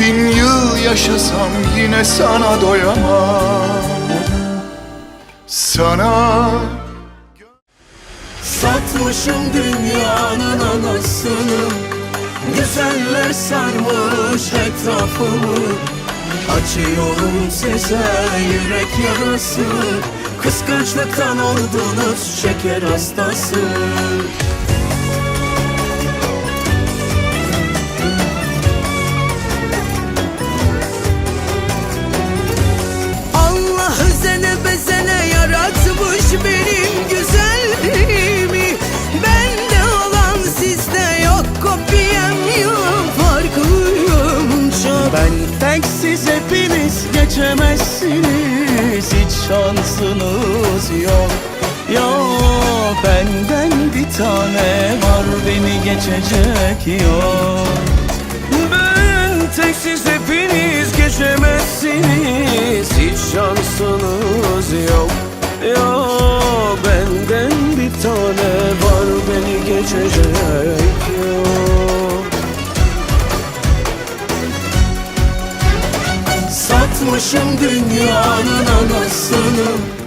Bin yıl yaşasam yine sana doyamam. Sana Satmışım dünyanın anasını Güzeller sarmış etrafımı. Açıyorum size yürek yarası Kıskançlıktan oldunuz şeker hastası siz hepiniz geçemezsiniz. Hiç şansınız yok. Yok benden bir tane var beni geçecek yok. Ben tek siz hepiniz geçemezsiniz. Hiç şansınız yok. Yok benden bir tane var beni geçecek yok Satmışım dünyanın anasını